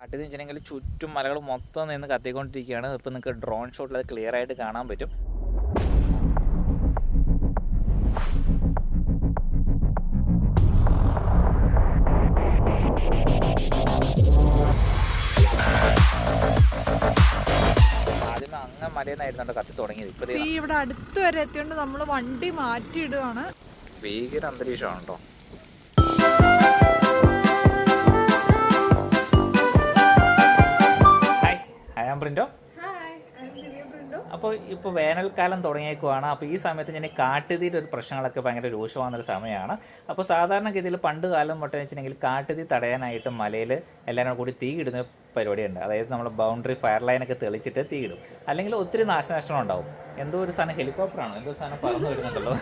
കാട്ടിൽ വെച്ചിട്ടുണ്ടെങ്കിൽ ചുറ്റും മലകൾ മൊത്തം നിന്ന് കത്തിക്കൊണ്ടിരിക്കുകയാണ്. ഇപ്പം നിങ്ങൾക്ക് ഡ്രോൺ ഷോട്ടിൽ അത് ക്ലിയർ ആയിട്ട് കാണാൻ പറ്റും. ആദ്യമേ അങ്ങ് മലയെന്നായിരുന്നു കത്തി തുടങ്ങിയത്. ഇപ്പം തീ ഇവിടെ അടുത്ത് വരെ എത്തിയോണ്ട് നമ്മൾ വണ്ടി മാറ്റിയിടുകയാണ് ഭീകര അന്തരീക്ഷമാണ് കേട്ടോ ഹായ് ആം പ്രിന്റോ അപ്പോൾ ഇപ്പോൾ വേനൽക്കാലം തുടങ്ങിയേക്കുവാണ്. അപ്പോൾ ഈ സമയത്ത് ഞാൻ കാട്ടുതീയുടെ ഒരു പ്രശ്നങ്ങളൊക്കെ ഭയങ്കര രൂക്ഷമാകുന്നൊരു സമയമാണ്. അപ്പോൾ സാധാരണഗതിയിൽ പണ്ട് കാലം തൊട്ട് വെച്ചിട്ടുണ്ടെങ്കിൽ കാട്ടുതീ തടയാനായിട്ട് മലയിൽ എല്ലാവരും കൂടി തീ ഇടുന്ന പരിപാടിയുണ്ട്. അതായത് നമ്മൾ ബൗണ്ടറി ഫയർ ലൈനൊക്കെ തെളിച്ചിട്ട് തീ ഇടും. അല്ലെങ്കിൽ ഒത്തിരി നാശനഷ്ടം ഉണ്ടാവും. എന്തോ ഒരു സാധനം ഹെലികോപ്റ്ററാണോ എന്തോ സാധനം പറന്നു വരുന്നുണ്ടല്ലോ.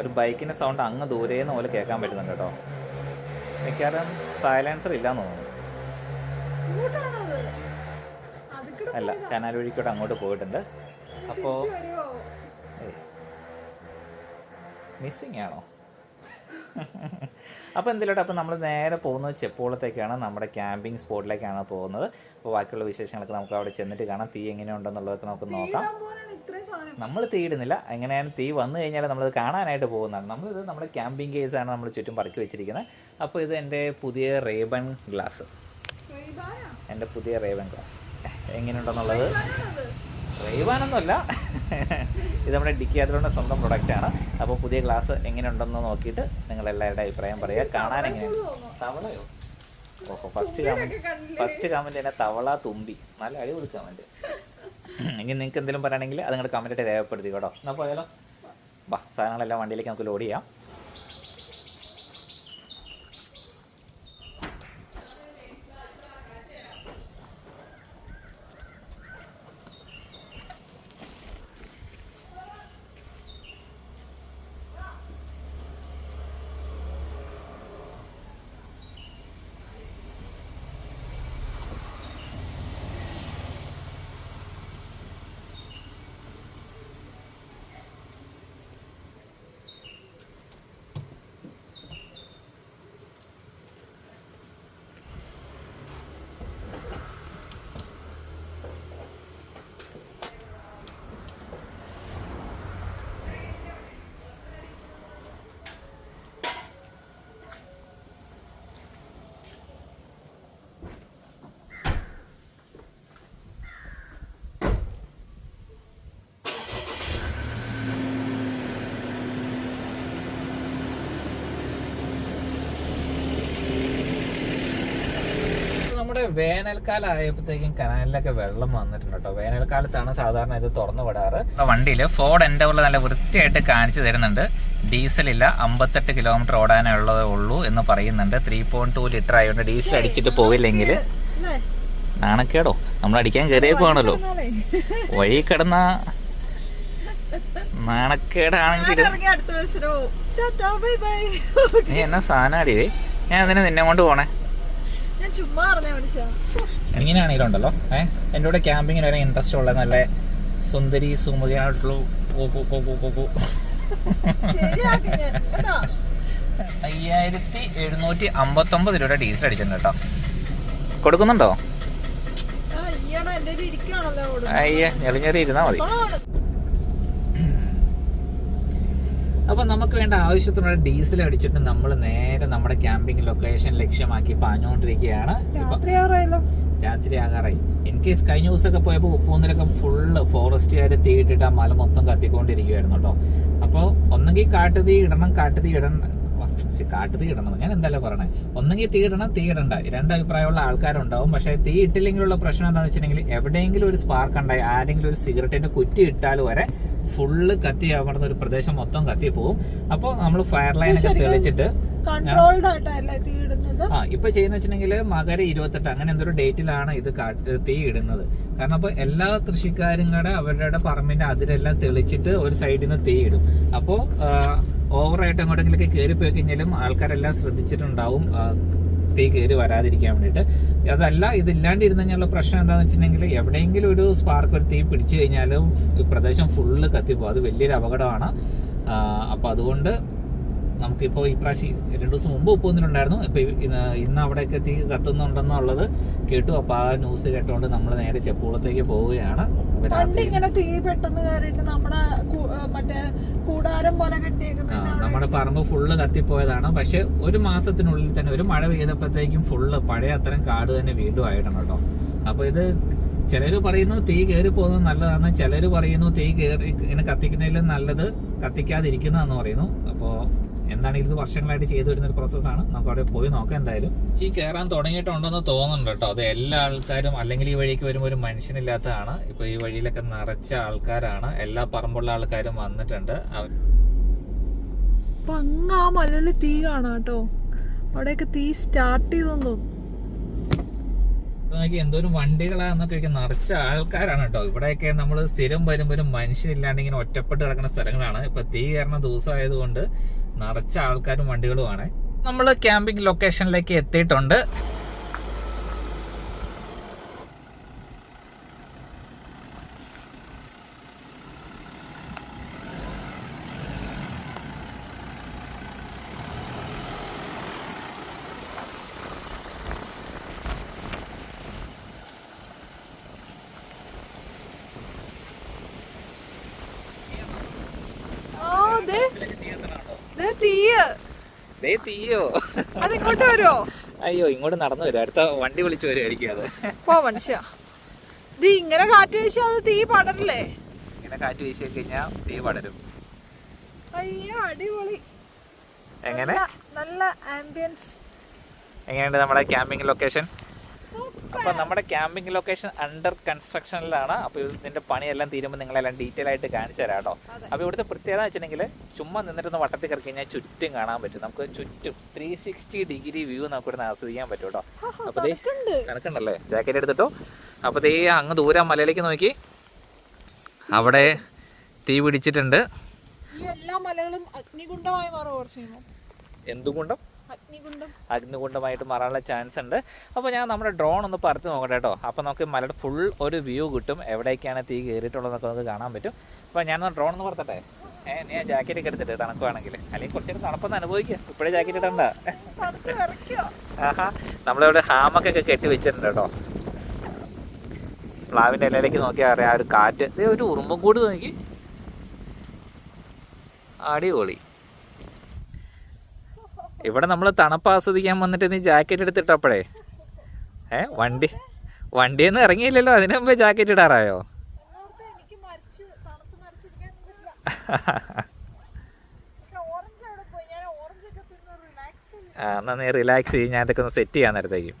ഒരു ബൈക്കിന്റെ സൗണ്ട് അങ്ങ് ദൂരേന്ന് പോലെ കേൾക്കാൻ പറ്റുന്നുണ്ട് കേട്ടോ. മിക്കവാറും സൈലൻസർ ഇല്ലാന്ന് തോന്നുന്നു. അല്ല കനാൽ വഴിക്കോട്ട് അങ്ങോട്ട് പോയിട്ടുണ്ട്. അപ്പോ മിസ്സിങ് ആണോ? അപ്പോൾ എന്തെങ്കിലും അപ്പോൾ നമ്മൾ നേരെ പോകുന്നത് ചെപ്പോളത്തേക്കാണ് നമ്മുടെ ക്യാമ്പിംഗ് സ്പോട്ടിലേക്കാണ് പോകുന്നത്. അപ്പോൾ ബാക്കിയുള്ള വിശേഷങ്ങളൊക്കെ നമുക്ക് അവിടെ ചെന്നിട്ട് കാണാം. തീ എങ്ങനെയുണ്ടെന്നുള്ളതൊക്കെ നമുക്ക് നോക്കാം. നമ്മൾ തീ ഇടുന്നില്ല എങ്ങനെയാണ് തീ വന്നു കഴിഞ്ഞാൽ നമ്മളത് കാണാനായിട്ട് പോകുന്നതാണ്. നമ്മളിത് നമ്മുടെ ക്യാമ്പിംഗ് കേസാണ് നമ്മൾ ചുറ്റും പറക്കി വെച്ചിരിക്കുന്നത്. അപ്പോൾ ഇത് എന്റെ പുതിയ റേബൺ ഗ്ലാസ് എന്റെ പുതിയ റേവൻ ക്ലാസ് എങ്ങനെയുണ്ടെന്നുള്ളത്? റേവാനൊന്നുമല്ല ഇത് നമ്മുടെ ഡിക്കിയാത്രയുടെ സ്വന്തം പ്രൊഡക്റ്റാണ് അപ്പോൾ പുതിയ ഗ്ലാസ് എങ്ങനെയുണ്ടെന്ന് നോക്കിയിട്ട് നിങ്ങൾ എല്ലാവരുടെ അഭിപ്രായം പറയുക. കാണാൻ എങ്ങനെയാണ്? തവളയോ? ഓഹോ ഫസ്റ്റ് കമന്റ് ഫസ്റ്റ് കമന്റ് തന്നെ തവള തുമ്പി. നല്ല അടിപൊളി കമന്റ് ഇനി നിങ്ങൾക്ക് എന്തെങ്കിലും പറയുകയാണെങ്കിൽ അത് നിങ്ങളുടെ കമന്റായിട്ട് രേഖപ്പെടുത്തി കേട്ടോ. എന്നാൽ പോയാലോ? വാ സാധനങ്ങളെല്ലാം വണ്ടിയിലേക്ക് നമുക്ക് ലോഡ് ചെയ്യാം. നമ്മുടെ വേനൽക്കാലം ആയപ്പോഴത്തേക്കും കനാലിലൊക്കെ വെള്ളം വന്നിട്ടുണ്ട് കേട്ടോ. വേനൽക്കാലത്താണ് സാധാരണ ഇത് തുറന്നു വിടാറ്. വണ്ടിയിൽ ഫോർഡ് എൻഡവറിൽ നല്ല വൃത്തിയായിട്ട് കാണിച്ചു തരുന്നുണ്ട്. ഡീസലില്ല ഇല്ല അമ്പത്തെട്ട് കിലോമീറ്റർ ഓടാനേ ഉള്ളതേ ഉള്ളൂ എന്ന് പറയുന്നുണ്ട്. ത്രീ പോയിന്റ് ടു ലിറ്റർ ആയതുകൊണ്ട് ഡീസൽ അടിച്ചിട്ട് പോയില്ലെങ്കിൽ നാണക്കേടോ? നമ്മൾ അടിക്കാൻ കയറിയേക്കുവാണല്ലോ വഴി കിടന്ന നാണക്കേടാണെങ്കിലും അടുത്ത ദിവസവും ബൈ ബൈ. നീ എന്നാ സാധനം അടിയേ ഞാൻ അതിനെ നിന്നെ കൊണ്ട് പോണേ. ഞാൻ ചുമ്മാ ഇങ്ങനെയാണെങ്കിലുണ്ടല്ലോ ഏഹ് എന്റെ കൂടെ ക്യാമ്പിങ്ങിന് വരെ ഇൻട്രസ്റ്റ് ഉള്ള നല്ല സുന്ദരി സുമുഖിയായിട്ടുള്ള അയ്യായിരത്തി എഴുന്നൂറ്റി അമ്പത്തൊമ്പത് രൂപയുടെ ഡീസൽ അടിച്ചിട്ടുണ്ട് കേട്ടോ. കൊടുക്കുന്നുണ്ടോ? അവിടെ ഞെളിഞ്ഞെറി ഇരുന്നാ മതി. ഇപ്പോഴാണ് അപ്പൊ നമുക്ക് വേണ്ട ആവശ്യത്തിനുള്ള ഡീസൽ അടിച്ചിട്ട് നമ്മൾ നേരെ നമ്മുടെ ക്യാമ്പിംഗ് ലൊക്കേഷൻ ലക്ഷ്യമാക്കി പാഞ്ഞുകൊണ്ടിരിക്കുകയാണ് രാത്രി ആകാറായി ഇൻ കേസ് കഴിഞ്ഞ ദിവസമൊക്കെ പോയപ്പോൾ ഉപ്പൂന്നിലൊക്കെ ഫുള്ള് ഫോറസ്റ്റുകാർ തീയിട്ടിട്ട് ആ മല മൊത്തം കത്തിക്കൊണ്ടിരിക്കുവായിരുന്നു കേട്ടോ. അപ്പോൾ ഒന്നെങ്കിൽ കാട്ടുതീ ഇടണം കാട്ടുതീ ഇടണം. കാട്ടു തീ ഇടണം ഞാൻ എന്തായാലും പറയണേ. ഒന്നെങ്കിൽ തീ ഇടണം തീ ഇടണ്ട. രണ്ട് അഭിപ്രായമുള്ള ആൾക്കാരുണ്ടാവും. പക്ഷേ തീ ഇട്ടില്ലെങ്കിലുള്ള പ്രശ്നം എന്താണെന്ന് വെച്ചിട്ടുണ്ടെങ്കിൽ എവിടെയെങ്കിലും ഒരു സ്പാർക്ക് ഉണ്ടായി ആരെങ്കിലും ഒരു സിഗരറ്റിന്റെ കുറ്റി ഇട്ടാൽ വരെ ഫുള്ള് കത്തി അവിടുന്ന് ഒരു പ്രദേശം മൊത്തം കത്തി പോകും അപ്പോൾ നമ്മൾ ഫയർ ലൈൻ ഒക്കെ തെളിച്ചിട്ട് ആ ഇപ്പൊ ചെയ്യുന്ന വെച്ചിട്ടുണ്ടെങ്കിൽ മകര ഇരുപത്തെട്ട് അങ്ങനെ എന്തൊരു ഡേറ്റിലാണ് ഇത് തീ ഇടുന്നത്. കാരണം അപ്പൊ എല്ലാ കൃഷിക്കാരും കൂടെ അവരുടെ പറമ്പിന്റെ അതിരെല്ലാം തെളിച്ചിട്ട് ഒരു സൈഡിൽ നിന്ന് തീ ഇടും. അപ്പോ ഓവറായിട്ട് എങ്ങോട്ടെങ്കിലൊക്കെ കയറി പോയി കഴിഞ്ഞാലും ആൾക്കാരെല്ലാം ശ്രദ്ധിച്ചിട്ടുണ്ടാവും. തീ കയറി വരാതിരിക്കാൻ വേണ്ടിയിട്ട്. അതല്ല ഇതില്ലാണ്ടിരുന്ന് കഴിഞ്ഞാലുള്ള പ്രശ്നം എന്താണെന്ന് വെച്ചിട്ടുണ്ടെങ്കിൽ എവിടെയെങ്കിലും ഒരു സ്പാർക്ക് ഒരു തീ പിടിച്ചു കഴിഞ്ഞാലും ഈ പ്രദേശം ഫുള്ള് കത്തിപ്പോകും. അത് വലിയൊരു അപകടമാണ്. അപ്പോൾ അപ്പൊ അതുകൊണ്ട് നമുക്കിപ്പോൾ ഈ പ്രാവശ്യം രണ്ടു ദിവസം മുമ്പ് ഉപ്പ് വന്നിട്ടുണ്ടായിരുന്നു. ഇപ്പൊ ഇന്ന് ഇന്ന് അവിടെയൊക്കെ തീ കത്തുന്നുണ്ടെന്നുള്ളത് കേട്ടു. അപ്പൊ ആ ന്യൂസ് കേട്ടോണ്ട് നമ്മൾ നേരെ ചെപ്പൂളത്തേക്ക് പോവുകയാണ്. പണ്ട് ഇങ്ങനെ തീ പെട്ടെന്ന് കയറിയിട്ട് നമ്മുടെ മറ്റേ കൂടാരം പോലെ ആ, കെട്ടിയേക്കുന്ന നമ്മുടെ പറമ്പ് ഫുള്ള് കത്തിപ്പോയതാണ്. പക്ഷെ ഒരു മാസത്തിനുള്ളിൽ തന്നെ ഒരു മഴ പെയ്തപ്പോഴത്തേക്കും ഫുള്ള് പഴയ അത്തരം കാട് തന്നെ വീണ്ടും ആയിട്ടുണ്ട് കേട്ടോ. അപ്പൊ ഇത് ചിലര് പറയുന്നു തീ കയറി പോകുന്നത് നല്ലതാണ് ചിലര് പറയുന്നു തീ കയറി ഇങ്ങനെ കത്തിക്കുന്നതിലും നല്ലത് കത്തിക്കാതിരിക്കുന്നതെന്ന് പറയുന്നു. അപ്പോ എന്താണ് ഇത് വർഷങ്ങളായിട്ട് ചെയ്തു വരുന്ന ഒരു പ്രോസസ്സാണ് നമുക്ക് അവിടെ പോയി നോക്കാം എന്തായാലും. ഈ കയറാൻ തുടങ്ങിയിട്ടുണ്ടെന്ന് തോന്നുന്നുണ്ട് കേട്ടോ. അത് എല്ലാ ആൾക്കാരും അല്ലെങ്കിൽ ഈ വഴിക്ക് വരുമ്പോൾ ഒരു മനുഷ്യനില്ലാത്തതാണ്. ഇപ്പൊ ഈ വഴിയിലൊക്കെ നിറച്ച ആൾക്കാരാണ്. എല്ലാ പറമ്പുള്ള ആൾക്കാരും വന്നിട്ടുണ്ട്. അവർ അപ്പൊ അങ്ങ് ആ മലയിൽ തീ കാണാം കേട്ടോ. അവിടെയൊക്കെ തീ സ്റ്റാർട്ട് ചെയ്തെന്ന് തോന്നുന്നു. നോക്കി എന്തോരം വണ്ടികളാന്നൊക്കെ ചോദിക്കാൻ നിറച്ച ആൾക്കാരാണ് കേട്ടോ. ഇവിടെയൊക്കെ നമ്മൾ സ്ഥിരം വരുമ്പോഴും മനുഷ്യരില്ലാണ്ട് ഇങ്ങനെ ഒറ്റപ്പെട്ട് കിടക്കുന്ന സ്ഥലങ്ങളാണ്. ഇപ്പൊ തീ കയറുന്ന ദിവസം ആയതുകൊണ്ട് നിറച്ച ആൾക്കാരും വണ്ടികളുമാണ്. നമ്മൾ ക്യാമ്പിംഗ് ലൊക്കേഷനിലേക്ക് എത്തിയിട്ടുണ്ട് ആ ദേ ദേ തീയ് ദേ തീയോ? അതിങ്ങോട്ട് വരുമോ അയ്യോ ഇങ്ങോട്ട് നടന്നു വരും. അടുത്ത വണ്ടി വിളിച്ചു വരുമായിരിക്കും അത്. പോ മനുഷ്യ. ഇത് ഇങ്ങനെ കാറ്റ് അത് തീ പടരില്ലേ? ഇങ്ങനെ കാറ്റ് വീശി കഴിഞ്ഞാൽ തീ പടരും. അയ്യോ അടിപൊളി. എങ്ങനെ? നല്ല ആംബിയൻസ് എങ്ങനെയുണ്ട് നമ്മുടെ ക്യാമ്പിംഗ് ലൊക്കേഷൻ അപ്പൊ നമ്മുടെ ക്യാമ്പിംഗ് ലൊക്കേഷൻ അണ്ടർ കൺസ്ട്രക്ഷനിലാണ്. അപ്പോൾ ഇതിന്റെ പണിയെല്ലാം തീരുമ്പോൾ നിങ്ങളെല്ലാം ഡീറ്റെയിൽ ആയിട്ട് കാണിച്ചു തരാം കേട്ടോ. അപ്പൊ ഇവിടുത്തെ പ്രത്യേകത വെച്ചിട്ടുണ്ടെങ്കിൽ ചുമ്മാ നിന്നിട്ടൊന്ന് വട്ടത്തിൽ കറക്കി കഴിഞ്ഞാൽ ചുറ്റും കാണാൻ പറ്റും. നമുക്ക് ചുറ്റും ത്രീ സിക്സ്റ്റി ഡിഗ്രി വ്യൂ നമുക്ക് ഇവിടുന്ന് ആസ്വദിക്കാൻ പറ്റും കേട്ടോ. അപ്പോൾ കണക്കുണ്ടല്ലേ? ജാക്കറ്റ് എടുത്തിട്ടോ? അപ്പോൾ ദേ അങ്ങ് ദൂരം മലയിലേക്ക് നോക്കി. അവിടെ തീ പിടിച്ചിട്ടുണ്ട്. എല്ലാ മലകളും അഗ്നികുണ്ഡമായി മാറും എന്തുകൊണ്ടും? അഗ്നികുണ്ഡമായിട്ട് മാറാനുള്ള ചാൻസ് ഉണ്ട്. അപ്പോൾ ഞാൻ നമ്മുടെ ഡ്രോൺ ഒന്ന് പറത്ത് നോക്കട്ടെ കേട്ടോ. അപ്പോൾ നമുക്ക് മലയുടെ ഫുൾ ഒരു വ്യൂ കിട്ടും. എവിടേക്കാണ് തീ കയറിയിട്ടുള്ളതെന്നൊക്കെ നമുക്ക് കാണാൻ പറ്റും. അപ്പോൾ ഞാൻ ഡ്രോൺ ഒന്ന് പറത്തട്ടെ? ഏഹ് ഞാൻ ജാക്കറ്റ് ഒക്കെ എടുത്തിട്ട് തണുക്കുവാണെങ്കിൽ. അല്ലെങ്കിൽ കുറച്ചൊരു തണുപ്പൊന്ന് അനുഭവിക്കുക ഇപ്പോഴേ ജാക്കറ്റ് ഇടണ്ട. ആഹാ നമ്മളിവിടെ ഹാമൊക്കെ കെട്ടി വെച്ചിട്ടുണ്ട് കേട്ടോ. പ്ലാവിന്റെ ഇലയിലേക്ക് നോക്കിയാൽ അറിയാം ആ ഒരു കാറ്റ്. ഒരു ഉറുമ്പും കൂടി നോക്കി. അടിപൊളി. ഇവിടെ നമ്മൾ തണുപ്പ് ആസ്വദിക്കാൻ വന്നിട്ട് നീ ജാക്കറ്റ് എടുത്തിട്ടപ്പോഴേ ഏ വണ്ടി വണ്ടിയൊന്നും ഇറങ്ങിയില്ലല്ലോ. അതിനു മുമ്പേ ജാക്കറ്റ് ഇടാറായോ? ആ, എന്നാ നീ റിലാക്സ് ചെയ്യും. ഞാൻ ഇതൊക്കെ ഒന്ന് സെറ്റ് ചെയ്യാൻ നേരത്തേക്ക്.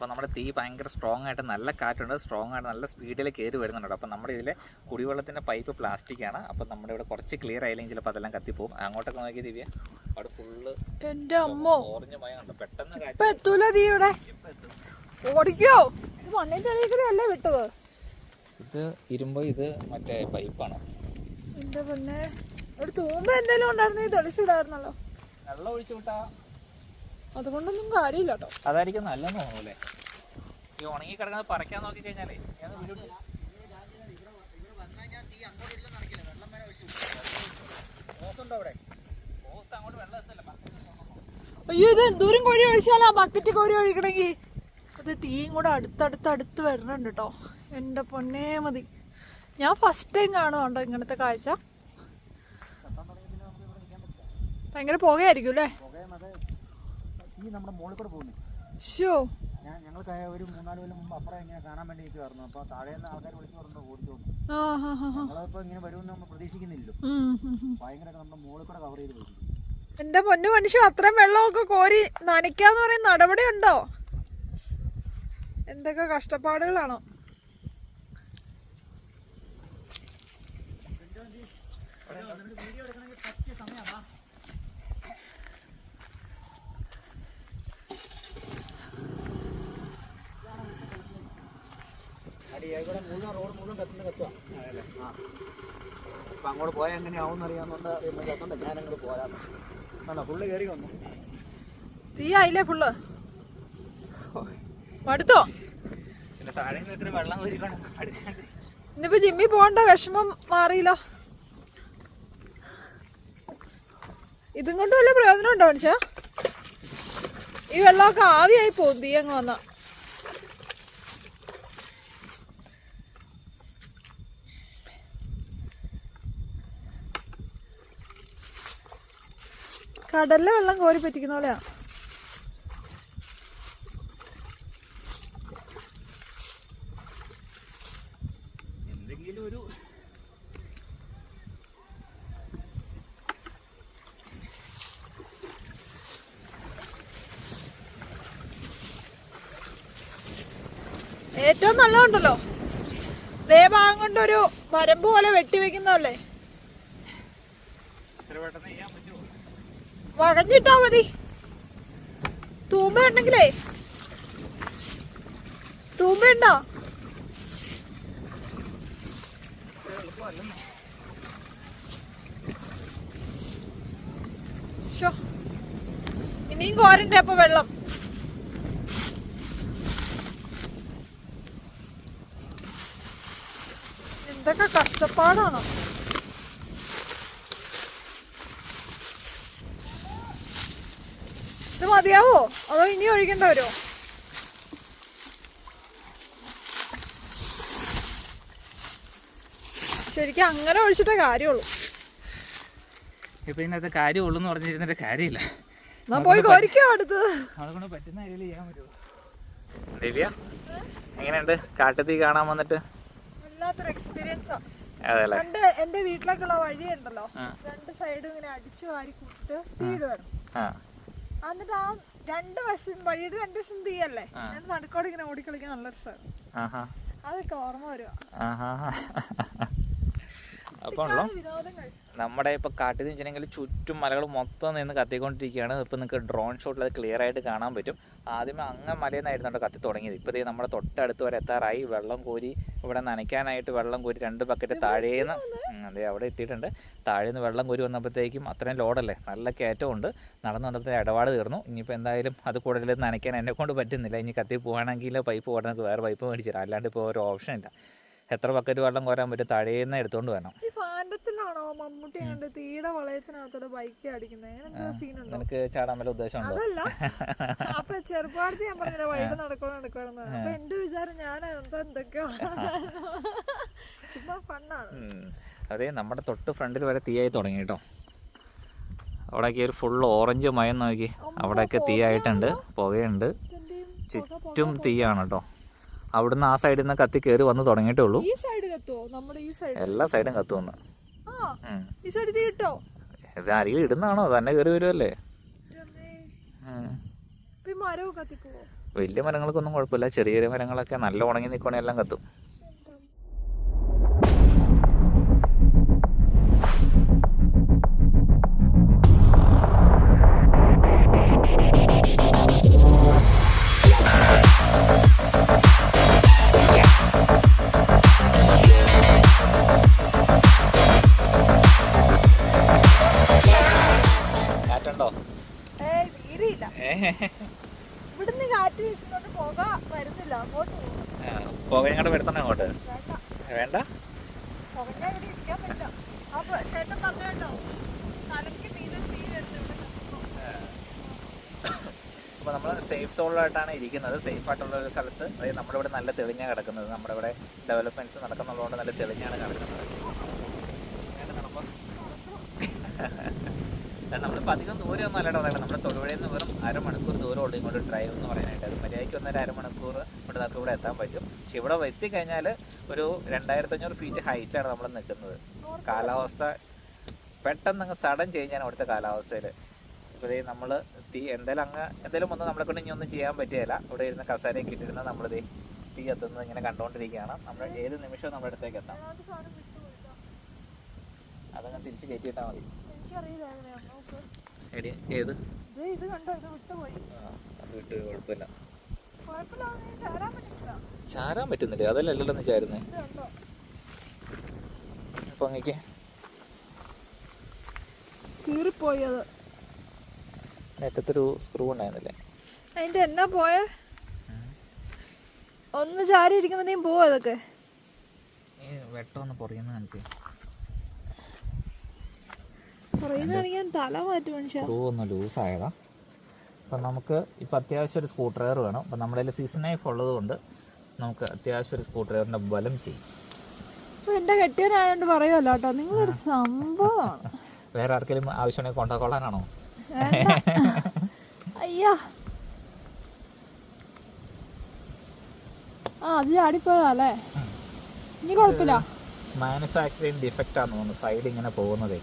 അപ്പോൾ നമ്മുടെ തീ ഭയങ്കര സ്ട്രോങ് ആയിട്ട് നല്ല കാറ്റുണ്ട്. സ്ട്രോങ് ആയിട്ട് നല്ല സ്പീഡിൽ കയറി വരുന്നുണ്ട്. അപ്പോൾ നമ്മുടെ ഇതിലെ കുടിവെള്ളത്തിന്റെ പൈപ്പ് പ്ലാസ്റ്റിക് ആണ്. അപ്പോൾ നമ്മുടെ ഇവിടെ കുറച്ച് ക്ലിയർ ആയില്ലെങ്കിൽ ചിലപ്പോൾ അതെല്ലാം കത്തിപ്പോവും. അങ്ങോട്ടൊക്കെ നോക്കി ദിവ്യ. അവിടെ ഫുള്ള് എന്റെ അമ്മ. ഓറഞ്ച് മയമുണ്ട് പെട്ടെന്ന് ഇപ്പൊ എത്തൂല ഇവിടെ ഓടിക്കോ. ഇത് മണ്ണിന്റെ ഇടയിൽ കൂടെ അല്ലേ വിട്ടത്? ഇത് ഇരുമ്പോ ഇത് മറ്റേ പൈപ്പാണ് എന്റെ പൊന്നെ. ഒരു തൂമ്പ എന്തെങ്കിലും ഉണ്ടായിരുന്നു. തെളിച്ചു തെളിച്ചിടായിരുന്നല്ലോ. വെള്ളം ഒഴിച്ചു വിട്ടാ. അതുകൊണ്ടൊന്നും കാര്യമില്ല കേട്ടോ അതായിരിക്കും നല്ലെന്ന് തോന്നൂലേ ഈ ഉണങ്ങി കിടക്കുന്നത് പറിക്കാൻ നോക്കി കഴിഞ്ഞാലേ ഞാൻ അയ്യോ ഇത് എന്തോരം കോഴി ഒഴിച്ചാലാ? ബക്കറ്റ് കോഴി ഒഴിക്കണമെങ്കിൽ അത് തീയും കൂടെ അടുത്തടുത്ത് അടുത്ത് വരുന്നുണ്ട് കേട്ടോ എന്റെ പൊന്നേ മതി. ഞാൻ ഫസ്റ്റ് ടൈം കാണുന്നുണ്ടോ ഇങ്ങനത്തെ കാഴ്ച? ഭയങ്കര പുകയായിരിക്കും അല്ലേ? ഈ നമ്മുടെ മുകളിൽ കൂടെ പോകുന്നു. ഷോ ഞാൻ ഞങ്ങൾക്ക് ഒരു മൂന്നാൽ കൊല്ലം മുമ്പ് അപ്പുറം ഇങ്ങനെ കാണാൻ വേണ്ടി നിൽക്കുമായിരുന്നു അപ്പോൾ താഴെ നിന്ന് ആൾക്കാർ വിളിച്ചു പറഞ്ഞു ഓടിച്ചു ഞങ്ങളിപ്പോ ഇങ്ങനെ വരുമെന്ന് നമ്മൾ പ്രതീക്ഷിക്കുന്നില്ലല്ലോ. ഭയങ്കരമായിട്ട് നമ്മുടെ മുകളിൽ കൂടെ കവർ ചെയ്ത് പോയി എന്റെ പൊന്നു മനുഷ്യ അത്രയും വെള്ളമൊക്കെ കോരി നനയ്ക്കാന്ന് പറയുന്ന നടപടി ഉണ്ടോ എന്തൊക്കെ കഷ്ടപ്പാടുകളാണോ? ഇവിടെ മുഴുവൻ റോഡ് മുഴുവൻ കത്തുന്ന കത്തുവാ. ആ. അപ്പം അങ്ങോട്ട് പോയാൽ എങ്ങനെയാവും അറിയാവുന്നതുകൊണ്ട് കത്തുണ്ട് ഞാൻ അങ്ങോട്ട് പോരാന്ന് ആണോ ഫുള്ള് കയറി വന്നു. തീ ആയില്ലേ ഫുള്ള് മടുത്തോ ഇന്നിപ്പോ ജിമ്മി പോണ്ട വിഷമം മാറിയില്ല. ഇതും കൊണ്ട് വല്ല പ്രയോജനം ഉണ്ടോ മനുഷ്യ? ഈ വെള്ളമൊക്കെ ആവിയായി പോകും തീ വന്ന. കടലിലെ വെള്ളം കോരി പറ്റിക്കുന്ന പോലെയാ. ഏറ്റവും നല്ലതുണ്ടല്ലോ. ദേ ഭാഗം കൊണ്ടൊരു വരമ്പ് പോലെ വെട്ടിവെക്കുന്നതല്ലേ ഇത്ര പെട്ടെന്ന് ചെയ്യാൻ വകഞ്ഞിട്ടാ മതി. തൂമ്പ ഉണ്ടെങ്കിലേ തൂമ്പ ഉണ്ടോ. ഇനിയും കോരണ്ടേ അപ്പൊ വെള്ളം. എന്തൊക്കെ കഷ്ടപ്പാടാണോ ഇത് മതിയാവോ അതോ ഇനി ഒഴിക്കേണ്ട വരുമോ ശരിക്കും അങ്ങനെ ഒഴിച്ചിട്ടേ കാര്യമുള്ളൂ. ഇപ്പൊ ഇതിനകത്ത് കാര്യമുള്ളൂ എന്ന് പറഞ്ഞിരുന്നിട്ട് കാര്യമില്ല. പോയി കോരിക്കോ അടുത്ത്. നമ്മളെ കൊണ്ട് പറ്റുന്ന കാര്യത്തിൽ ചെയ്യാൻ പറ്റുമോ ദിവ്യ എങ്ങനെയുണ്ട്? കാട്ടുതീ കാണാൻ വന്നിട്ട്? വല്ലാത്തൊരു എക്സ്പീരിയൻസാ പണ്ട് എന്റെ വീട്ടിലേക്കുള്ള വഴിയുണ്ടല്ലോ. രണ്ട് സൈഡും ഇങ്ങനെ അടിച്ചു വാരി കൂട്ടിട്ട് തീടുമായിരുന്നു ആ. എന്നിട്ട് ആ രണ്ട് വശം വഴിയുടെ രണ്ട് വശം തീയല്ലേ? ഞാൻ നടുക്കോടെ ഇങ്ങനെ ഓടിക്കളിക്കാൻ നല്ല രസം ആഹാ. അതൊക്കെ ഓർമ്മ വരുവാ വിനോദങ്ങൾ. നമ്മുടെ ഇപ്പോൾ കാട്ടിൽ വെച്ചിട്ടുണ്ടെങ്കിൽ ചുറ്റും മലകൾ മൊത്തം നിന്ന് കത്തിക്കൊണ്ടിരിക്കുകയാണ്. ഇപ്പോൾ നിങ്ങൾക്ക് ഡ്രോൺ ഷോട്ടിൽ അത് ക്ലിയർ ആയിട്ട് കാണാൻ പറ്റും. ആദ്യമേ അങ്ങ് മലയിൽ നിന്നായിരുന്നു കത്തി തുടങ്ങിയത്. ഇപ്പോൾ ദേ നമ്മുടെ തൊട്ടടുത്ത് വരെ എത്താറായി. വെള്ളം കോരി ഇവിടെ നനയ്ക്കാനായിട്ട് വെള്ളം കോരി രണ്ട് ബക്കറ്റ് താഴേന്ന് അതെ അവിടെ എത്തിയിട്ടുണ്ട്. താഴേന്ന് വെള്ളം കോരി വന്നപ്പോഴത്തേക്കും അത്രയും ലോഡല്ലേ? നല്ല കയറ്റമുണ്ട്. നടന്നു വന്നപ്പോഴത്തെ ഇടപാട് തീർന്നു. ഇനിയിപ്പോൾ എന്തായാലും അത് കൂടുതൽ നനയ്ക്കാൻ എന്നെ കൊണ്ട് പറ്റുന്നില്ല. ഇനി കത്തി പോകണമെങ്കിൽ പൈപ്പ് പോകണമെങ്കിൽ വേറെ പൈപ്പ് മേടിച്ചു തരാം. അല്ലാണ്ട് ഇപ്പോൾ ഒരു ഓപ്ഷൻ ഇല്ല. എത്ര ബക്കറ്റ് വെള്ളം കോരാൻ പറ്റും? താഴേന്ന് എടുത്തുകൊണ്ട് വരണം. ഫാൻഡത്തിലാണോ മമ്മൂട്ടി കണ്ട് തീയുടെ വളയത്തിനകത്തോടെ ബൈക്ക് അടിക്കുന്നത് അങ്ങനെ എന്തോ സീനുണ്ടോ നിനക്ക് ചാടാൻ വല്ല ഉദ്ദേശമുണ്ടോ അതല്ല. അപ്പൊ ചെറുപ്പാടത്ത് ഞാൻ പറഞ്ഞില്ല വൈകിട്ട് നടക്കണം നടക്കണം അപ്പൊ എന്റെ വിചാരം ഞാൻ എന്താ എന്തൊക്കെയോ ചുമ്മാ ഫണ്ണാണ്. അതെ നമ്മുടെ തൊട്ട് ഫ്രണ്ടിൽ വരെ തീയായി തുടങ്ങി കേട്ടോ അവിടെയൊക്കെ ഒരു ഫുൾ ഓറഞ്ച് മയം നോക്കി. അവിടെയൊക്കെ തീയായിട്ടുണ്ട് പുകയുണ്ട്. ചുറ്റും തീയാണ് കേട്ടോ അവിടുന്ന് ആ സൈഡിൽ നിന്ന് കത്തി കയറി വന്ന് തുടങ്ങിയിട്ടേ ഉള്ളൂ. എല്ലാ സൈഡും കത്തുവന്ന്. ഈ സൈഡ് കിട്ടോ? ഇത് അരിയിൽ ഇടുന്നാണോ? തന്നെ കയറി വരുമല്ലേ വലിയ മരങ്ങൾക്കൊന്നും കുഴപ്പമില്ല. ചെറിയ ചെറിയ മരങ്ങളൊക്കെ നല്ല ഉണങ്ങി നിൽക്കണേ എല്ലാം കത്തും. സോണിലായിട്ടാണ് ഇരിക്കുന്നത്. സേഫ് ആയിട്ടുള്ള ഒരു സ്ഥലത്ത്. അതായത് നമ്മുടെ ഇവിടെ നല്ല തെളിഞ്ഞാണ് കിടക്കുന്നത്. നമ്മുടെ ഇവിടെ ഡെവലപ്മെന്റ്സ് നടക്കുന്നുള്ളതുകൊണ്ട് നല്ല തെളിഞ്ഞാണ് കിടക്കുന്നത്. നമ്മളിപ്പോൾ അധികം ദൂരം ഒന്നും അല്ലട്ടോ അതായത് നമ്മുടെ തൊടുപുഴയിൽ നിന്ന് വെറും അരമണിക്കൂർ ദൂരം ഉള്ളൂ ഇങ്ങോട്ട് ഡ്രൈവ് എന്ന് പറയാനായിട്ട് അത് മര്യാദയ്ക്ക് വന്നൊരു അരമണിക്കൂർ ഇവിടെ നമുക്ക് ഇവിടെ എത്താൻ പറ്റും. പക്ഷെ ഇവിടെ എത്തിക്കഴിഞ്ഞാൽ ഒരു രണ്ടായിരത്തഞ്ഞൂറ് ഫീറ്റ് ഹൈറ്റാണ് നമ്മൾ നിൽക്കുന്നത്. കാലാവസ്ഥ പെട്ടെന്ന് അങ്ങ് സഡൻ ചേഞ്ചാണ് അവിടുത്തെ കാലാവസ്ഥയിൽ ഇപ്പോൾ നമ്മൾ തീ എന്തായാലും അങ്ങ് എന്തായാലും ഒന്ന് നമ്മളെ കൊണ്ട് ഇനി ഒന്നും ചെയ്യാൻ പറ്റുകയില്ല. ഇവിടെ ഇരുന്ന് കസേരയൊക്കെ നമ്മൾ നമ്മളിത് തീ എത്തുന്നത് ഇങ്ങനെ കണ്ടുകൊണ്ടിരിക്കുകയാണ് നമ്മൾ ഏത് നിമിഷവും നമ്മുടെ അടുത്തേക്ക് എത്താം. അതങ്ങ് തിരിച്ച് കയറ്റിയിട്ടാൽ മതി. എടി ഏത്? വിട്ട് കുഴപ്പമില്ല. ചാരാൻ പറ്റുന്നില്ല. അതല്ല ഒന്ന് ചാരുന്നേ. അപ്പൊ അങ്ങേക്ക് കീറിപ്പോയി അത് നേറ്റത്തൊരു സ്ക്രൂ ഉണ്ടായിരുന്നില്ലേ? അതിന്റെ എന്നാ പോയ? ഒന്ന് ചാരി ഇരിക്കുമ്പോഴത്തേക്കും പോവും അതൊക്കെ? വെട്ടമൊന്ന് പുറയുന്ന കാണിച്ചേ. തല മാറ്റി മനുഷ്യ. സ്ക്രൂ ഒന്ന് ലൂസായതാ അപ്പം നമുക്ക് ഇപ്പം അത്യാവശ്യം ഒരു സ്ക്രൂ ഡ്രൈവർ വേണം. അപ്പം നമ്മുടെ കയ്യിൽ സീസൺ നൈഫ് ഉള്ളത് കൊണ്ട് നമുക്ക് അത്യാവശ്യം ഒരു സ്ക്രൂ ഡ്രൈവറിന്റെ ബലം ചെയ്യും. അപ്പൊ എന്റെ കെട്ടിയനായോണ്ട് പറയുമല്ലോ കേട്ടോ. നിങ്ങളൊരു സംഭവമാണ് വേറെ ആർക്കെങ്കിലും ആവശ്യമുണ്ടെങ്കിൽ കൊണ്ടുകൊള്ളാനാണോ വേണ്ട. അയ്യാ. ആ അത് ചാടിപ്പോയതല്ലേ? ഇനി കുഴപ്പമില്ല. മാനുഫാക്ചറിങ് ഡിഫക്റ്റ് ആണ് തോന്നുന്നു. സൈഡ് ഇങ്ങനെ പോകുന്നതേ.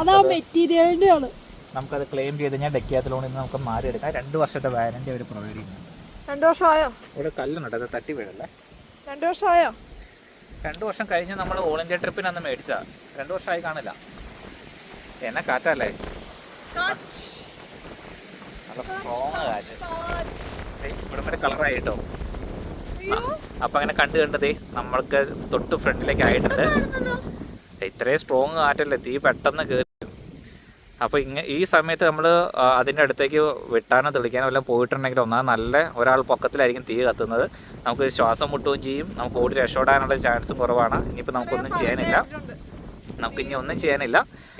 അതാ മെറ്റീരിയലിന്റെ ആണ് നമുക്കത് ക്ലെയിം ചെയ്ത് കഴിഞ്ഞാൽ ഡെക്കിയാത്തിലോണിൽ നിന്ന് നമുക്ക് മാറിയെടുക്കാം രണ്ട് വർഷത്തെ വാരണ്ടി അവർ പ്രൊവൈഡ് ചെയ്യുന്നുണ്ട് രണ്ടു വർഷമായോ? ഇവിടെ കല്ലുണ്ട്. അത് തട്ടി വീഴല്ലേ? രണ്ടു വർഷമായോ? രണ്ട് വർഷം കഴിഞ്ഞ് നമ്മൾ ഓൾ ഇന്ത്യ ട്രിപ്പിന് അന്ന് മേടിച്ചാ രണ്ട് വർഷമായി കാണില്ല. എന്നെ കാറ്റല്ലേ? ഇവിടെ വരെ കളറായി കേട്ടോ അപ്പൊ അങ്ങനെ കണ്ടു കണ്ടതേ നമ്മൾക്ക് തൊട്ട് ഫ്രണ്ടിലേക്ക് ആയിട്ടുണ്ട്. ഇത്രയും സ്ട്രോങ് കാറ്റല്ലേ തീ പെട്ടെന്ന് കയറി അപ്പൊ ഇങ്ങ ഈ സമയത്ത് നമ്മൾ അതിന്റെ അടുത്തേക്ക് വെട്ടാനോ തെളിക്കാനോ എല്ലാം പോയിട്ടുണ്ടെങ്കിൽ ഒന്നാ നല്ല ഒരാൾ പൊക്കത്തിലായിരിക്കും തീ കത്തുന്നത്. നമുക്ക് ശ്വാസം മുട്ടുകയും ചെയ്യും. നമുക്ക് ഓടി രക്ഷപ്പെടാനുള്ള ചാൻസ് കുറവാണ്. ഇനിയിപ്പോൾ നമുക്കൊന്നും ചെയ്യാനില്ല. നമുക്ക് ഇനി ഒന്നും ചെയ്യാനില്ല.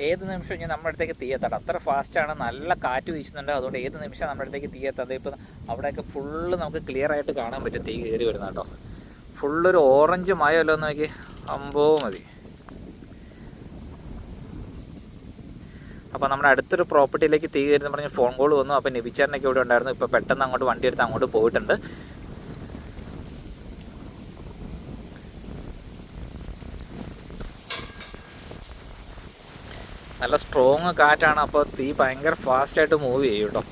ഏത് നിമിഷം ഇനി നമ്മുടെ അടുത്തേക്ക് തീയെത്താം അത്ര ഫാസ്റ്റാണ് നല്ല കാറ്റ് വീശുന്നുണ്ട്. അതുകൊണ്ട് ഏത് നിമിഷം നമ്മുടെ അടുത്തേക്ക് തീയെത്താതെ ഇപ്പം അവിടെയൊക്കെ ഫുള്ള് നമുക്ക് ക്ലിയർ ആയിട്ട് കാണാൻ പറ്റും തീ കയറി വരുന്ന കേട്ടോ. ഫുള്ളൊരു ഓറഞ്ച് മയമല്ലോ എന്ന് നോക്കി. അമ്പോ മതി. അപ്പോൾ നമ്മുടെ അടുത്തൊരു പ്രോപ്പർട്ടിയിലേക്ക് തീ കയറി പറഞ്ഞ് ഫോൺ കോൾ വന്നു. അപ്പോൾ നിബിച്ചാറിനൊക്കെ ഇവിടെ ഉണ്ടായിരുന്നു. ഇപ്പോൾ പെട്ടെന്ന് അങ്ങോട്ട് വണ്ടി എടുത്ത് അങ്ങോട്ട് പോയിട്ടുണ്ട്. നല്ല സ്ട്രോങ് കാറ്റാണ്. അപ്പോൾ തീ ഭയങ്കര ഫാസ്റ്റായിട്ട് മൂവ് ചെയ്യും കേട്ടോ.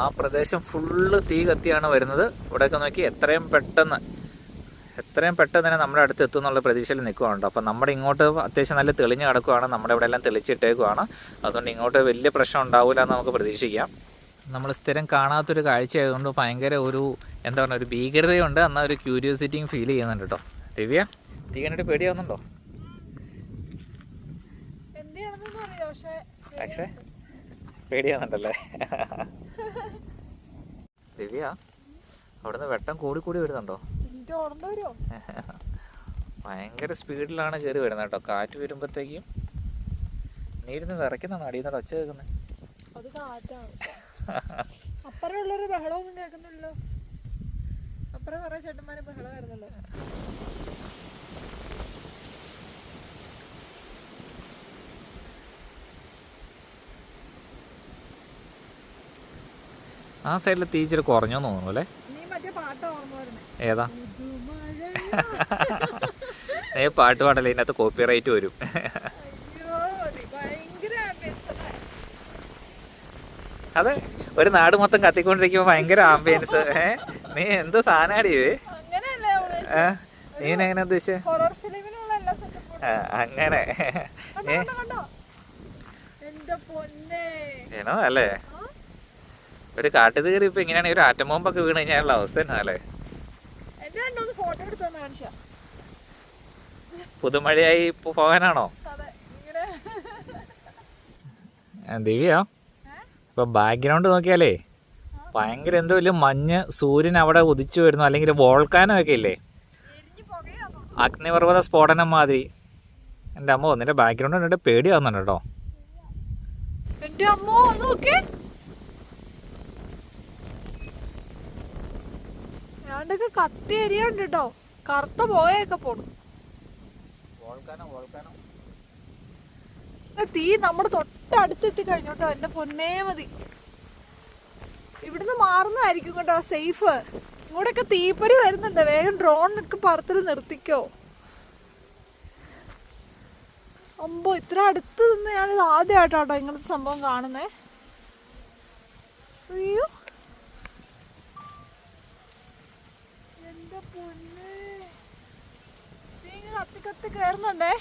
ആ പ്രദേശം ഫുള്ള് തീ കത്തിയാണ് വരുന്നത്. ഇവിടെയൊക്കെ നോക്കി എത്രയും പെട്ടെന്ന് എത്രയും പെട്ടെന്ന് തന്നെ നമ്മുടെ അടുത്ത് എത്തും എന്നുള്ള പ്രതീക്ഷയിൽ നിൽക്കുകയാണ് അപ്പോൾ നമ്മുടെ ഇങ്ങോട്ട് അത്യാവശ്യം നല്ല തെളിഞ്ഞ് കിടക്കുകയാണ് നമ്മുടെ ഇവിടെ എല്ലാം തെളിച്ചിട്ടേക്കുവാണ്. അതുകൊണ്ട് ഇങ്ങോട്ട് വലിയ പ്രശ്നം ഉണ്ടാവില്ല എന്ന് നമുക്ക് പ്രതീക്ഷിക്കാം. നമ്മൾ സ്ഥിരം കാണാത്തൊരു കാഴ്ച ആയതുകൊണ്ട് ഭയങ്കര ഒരു എന്താ പറയുക ഒരു ഭീകരതയുണ്ട്. എന്നാൽ ഒരു ക്യൂരിയോസിറ്റിയും ഫീൽ ചെയ്യുന്നുണ്ട് കേട്ടോ. ദിവ്യ തീ കണ്ടിട്ട് പേടിയാവുന്നുണ്ടോ എന്ത് ചെയ്യണമെന്നൊന്നും അറിയില്ല പക്ഷെ പേടിയാണല്ലേ ദിവ്യ അവിടുന്ന് വെട്ടം കൂടി കൂടി വരുന്നുണ്ടോ? ഭയങ്കര സ്പീഡിലാണ് കയറി വരുന്നത് കേട്ടോ. കാറ്റ് വരുമ്പോഴത്തേക്കും നീ ഇരുന്ന് വിറയ്ക്കുന്നതാണ്? അടിയിൽ നിന്ന് ഒച്ച കേൾക്കുന്നത് അത് കാറ്റാണ്. അപ്പുറമുള്ളൊരു ബഹളമൊന്നും കേൾക്കുന്നില്ലല്ലോ. അപ്പുറം കുറെ ചേട്ടന്മാരെ ബഹളം വരുന്നല്ലോ ആ സൈഡിലെ തീ ഇച്ചിരി കുറഞ്ഞോന്ന് തോന്നുന്നു അല്ലേ? ഏതാ? ഏ പാട്ട് പാടല്ലേ ഇതിനകത്ത് കോപ്പി റൈറ്റ് വരും? അതെ ഒരു നാട് മൊത്തം കത്തിക്കൊണ്ടിരിക്കുമ്പോ ഭയങ്കര ആംബിയൻസ് ഏ നീ എന്ത് സാധനാടി നീനെങ്ങനെ അങ്ങനെയല്ലേ നീ എങ്ങനെ ഉദ്ദേശിച്ചേ? അങ്ങനെ. ഏണോ അല്ലേ? ഒരു കാട്ടിൽ കയറി ഇപ്പൊ ഇങ്ങനെയാണെങ്കിൽ ഒരു ആറ്റം ബോംബൊക്കെ വീണ് കഴിഞ്ഞാലുള്ള അവസ്ഥ എന്നാലേ എന്റെ പുതുമഴയായി പോകാനാണോ? ദിവ്യ ഇപ്പൊ ബാക്ക്ഗ്രൗണ്ട് നോക്കിയാലേ ഭയങ്കര എന്തോ വലിയ മഞ്ഞ് സൂര്യൻ അവിടെ ഉദിച്ചു വരുന്നു അല്ലെങ്കിൽ വോൾക്കാനോ ഒക്കെ ഇല്ലേ? അഗ്നിപർവത സ്ഫോടനം മാതിരി. എന്റെ അമ്മ ഒന്നിന്റെ ബാക്ക്ഗ്രൗണ്ട് കണ്ടിട്ട് പേടിയാവുന്നുണ്ട് കേട്ടോ. എന്റെ അമ്മ നോക്കേ ഞാണ്ടൊക്കെ കത്തി എരിയുണ്ട് കേട്ടോ കറുത്ത പോയൊക്കെ പോണു. തീ നമ്മുടെ തൊട്ടടുത്തെത്തി കഴിഞ്ഞു കേട്ടോ എന്റെ പൊന്നേ മതി. ഇവിടുന്ന് മാറുന്നതായിരിക്കും കേട്ടോ സേഫ് ഇങ്ങോട്ടൊക്കെ തീപ്പൊരി വരുന്നുണ്ട്. വേഗം ഡ്രോണൊക്കെ പറത്തിൽ നിർത്തിക്കോ. അമ്പോ ഇത്ര അടുത്ത് നിന്ന് ഞാനിത് ആദ്യമായിട്ടാട്ടോ ഇങ്ങനത്തെ സംഭവം കാണുന്നേ. അയ്യോ എന്റെ പൊന്നേ നീ ഇങ്ങനെ കത്തി കയറുന്നുണ്ടേ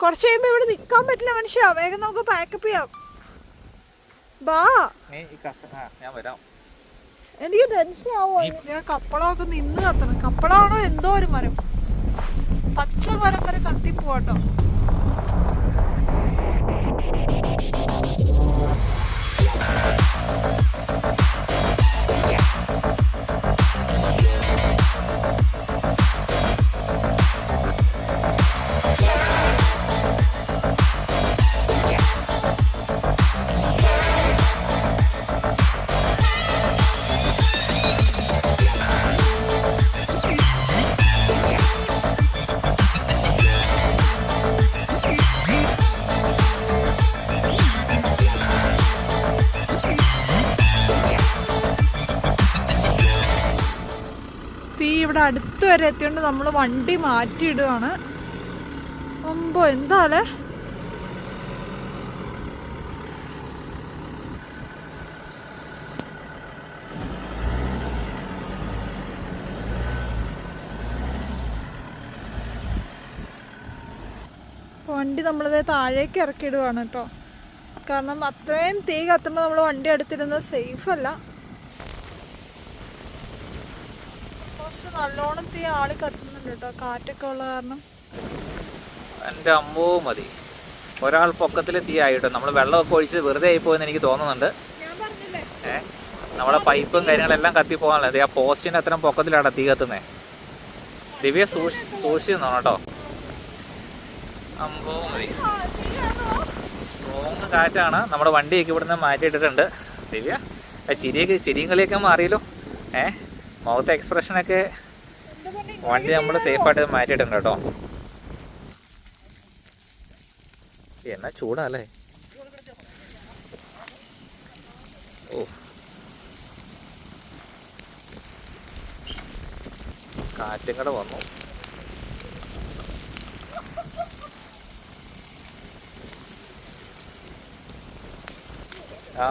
കുറച്ച് കഴിയുമ്പോ ഇവിടെ നിക്കാൻ പറ്റില്ല മനുഷ്യ. വേഗം നമുക്ക് പാക്കപ്പ് ചെയ്യാം. ബാ. എനിക്ക് ടെൻഷൻ ആവോ ഞാൻ കപ്പളമൊക്കെ നിന്ന് കത്തണം. കപ്പളാണോ എന്തോ ഒരു മരം? പച്ച മരം വരെ കത്തിപ്പോട്ടോ ഇവിടെ അടുത്ത് വരെ എത്തിയോണ്ട് നമ്മൾ വണ്ടി മാറ്റിയിടുകയാണ് ഒമ്പോ എന്താലേ വണ്ടി നമ്മളത് താഴേക്ക് ഇറക്കിയിടുകയാണ് കേട്ടോ. കാരണം അത്രയും തീ കത്തുമ്പോൾ നമ്മൾ വണ്ടി എടുത്തിരുന്നത് സേഫ് കുറച്ച് നല്ലോണം തീ ആളി കത്തുന്നുണ്ട് കേട്ടോ. കാറ്റൊക്കെ ഉള്ള കാരണം. എന്റെ അമ്മോ മതി. ഒരാൾ പൊക്കത്തിൽ തീ ആയിട്ടോ. നമ്മൾ വെള്ളമൊക്കെ ഒഴിച്ച് വെറുതെ ആയി പോയെന്ന് എനിക്ക് തോന്നുന്നുണ്ട്. ഏ? നമ്മളെ പൈപ്പും കാര്യങ്ങളെല്ലാം കത്തി പോകാനുള്ളത് ആ പോസ്റ്റിന്റെ അത്രയും പൊക്കത്തിലാണ് തീ കത്തുന്നത് ദിവ്യ സൂക്ഷി സൂക്ഷിച്ചു കേട്ടോ. അമ്പോ മതി. സ്ട്രോങ് കാറ്റാണ്. നമ്മുടെ വണ്ടിയൊക്കെ ഇവിടുന്ന് മാറ്റിയിട്ടിട്ടുണ്ട്. ദിവ്യ ആ ചിരിയൊക്കെ ചിരിയും കളിയൊക്കെ മാറിയല്ലോ. ഏ? മുഖത്തെ എക്സ്പ്രഷനൊക്കെ വണ്ടി നമ്മൾ സേഫായിട്ട് മാറ്റിയിട്ടുണ്ട് കേട്ടോ. എന്നാ ചൂടാല്ലേ? ഓ. കാറ്റും കൂടെ വന്നു. ആ.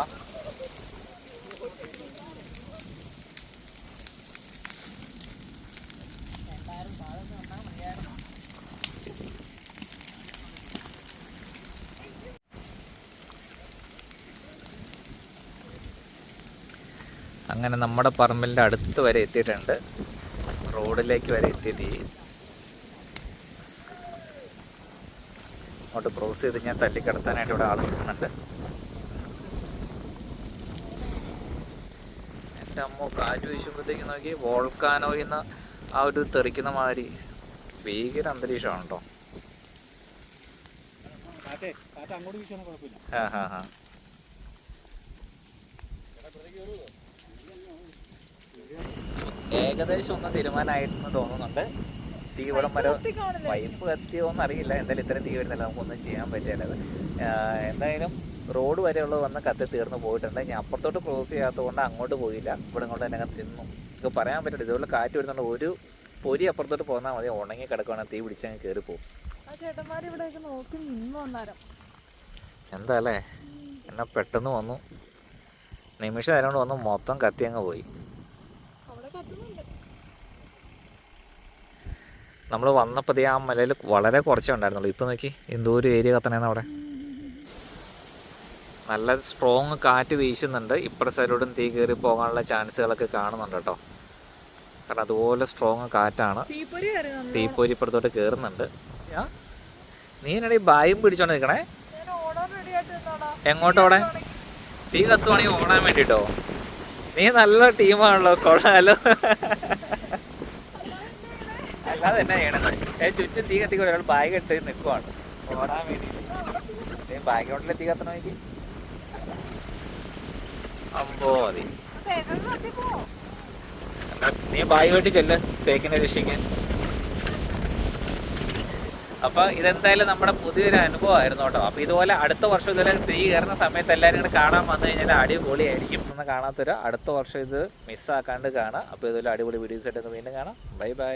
അങ്ങനെ നമ്മുടെ പറമ്പിന്റെ അടുത്ത് വരെ എത്തിയിട്ടുണ്ട്. റോഡിലേക്ക് വരെ എത്തിയിട്ട് അങ്ങോട്ട് ക്രോസ് ചെയ്ത് ഞാൻ തല്ലിക്കടത്താനായിട്ട് ഇവിടെ ആൾ നിൽക്കുന്നുണ്ട്. എന്റെ അമ്മ കാറ്റ് വീശുമ്പോഴത്തേക്ക് നോക്കി വോൾക്കാനോ എന്ന ആ ഒരു തെറിക്കുന്ന മാതിരി ഭീകര അന്തരീക്ഷമാണ് കേട്ടോ ആ ഹാ ഹാ ഏകദേശം ഒന്ന് തീരുമാനമായിട്ടെന്ന് തോന്നുന്നുണ്ട്. തീ ഇവിടം വരെ പൈപ്പ് കത്തിയോന്ന് അറിയില്ല. എന്തായാലും ഇത്രയും തീ വരുന്നില്ല. നമുക്കൊന്നും ചെയ്യാൻ പറ്റില്ലത് എന്തായാലും റോഡ് വരെയുള്ളത് വന്ന് കത്തി തീർന്നു പോയിട്ടുണ്ട്. ഞാൻ അപ്പുറത്തോട്ട് ക്രോസ് ചെയ്യാത്തതുകൊണ്ട് അങ്ങോട്ട് പോയില്ല. ഇവിടെ കൊണ്ട് തന്നെ തിന്നു. ഇത് പറയാൻ പറ്റില്ല. ഇതുപോലെ കാറ്റ് വരുന്നുണ്ട് ഒരു പൊരി അപ്പുറത്തോട്ട് പോന്നാൽ മതി. ഉണങ്ങി കിടക്കുവാണെങ്കിൽ തീ പിടിച്ചങ്ങ് കയറി പോകും. എന്താ അല്ലേ? എന്നാ പെട്ടെന്ന് വന്നു. നിമിഷം നേരം കൊണ്ട് വന്നു മൊത്തം കത്തി അങ്ങ് പോയി അവിടെ കത്തുന്നുണ്ട് നമ്മൾ വന്നപ്പോൾ ആ മലയിൽ വളരെ കുറച്ചേ ഉണ്ടായിരുന്നുള്ളൂ. ഇപ്പം നോക്കി എന്തോ ഒരു ഏരിയ കത്തണേന്ന് അവിടെ. നല്ല സ്ട്രോങ് കാറ്റ് വീശുന്നുണ്ട്. ഇപ്പുറത്തെ സൈഡിലോട്ടും തീ കയറി പോകാനുള്ള ചാൻസുകളൊക്കെ കാണുന്നുണ്ട് കേട്ടോ. കാരണം അതുപോലെ സ്ട്രോങ് കാറ്റാണ്. തീപ്പൊരി ഇപ്പുറത്തോട്ട് കയറുന്നുണ്ട് നീ എന്നാണ് ഈ ബായും പിടിച്ചോണ്ട് നിൽക്കണേ എങ്ങോട്ടോടെ തീ കത്തുവാണെങ്കിൽ ഓടാൻ വേണ്ടിട്ടോ. നീ നല്ല ടീമാണല്ലോ കൊള്ളാലോ. അല്ലാതെ എന്നാ ചെയ്യണം ചുറ്റും തീ കത്തിക്കോ ഒരാൾ ബാഗ് ഇട്ട് നിൽക്കുവാണ് ഓടാൻ വേണ്ടി. ബാഗോട്ടിലെ തീ കത്തണമെങ്കിൽ അമ്പോ മതി. നീ ബാഗ് വെട്ടി ചെല്ല്. തേക്കിനെ രക്ഷിക്കാൻ. അപ്പൊ ഇതെന്തായാലും നമ്മുടെ പുതിയൊരു അനുഭവമായിരുന്നു കേട്ടോ. അപ്പൊ ഇതുപോലെ അടുത്ത വർഷം ഇതുപോലെ തീ കയറുന്ന സമയത്ത് എല്ലാവരും കൂടെ കാണാൻ വന്നു കഴിഞ്ഞാൽ അടിപൊളി ആയിരിക്കും ഒന്ന് കാണാത്തൊരു അടുത്ത വർഷം ഇത് മിസ്സാക്കാണ്ട് കാണാം. അപ്പൊ ഇതുപോലെ അടിപൊളി വീഡിയോസ് ആയിട്ട് വീണ്ടും കാണാം. Bye bye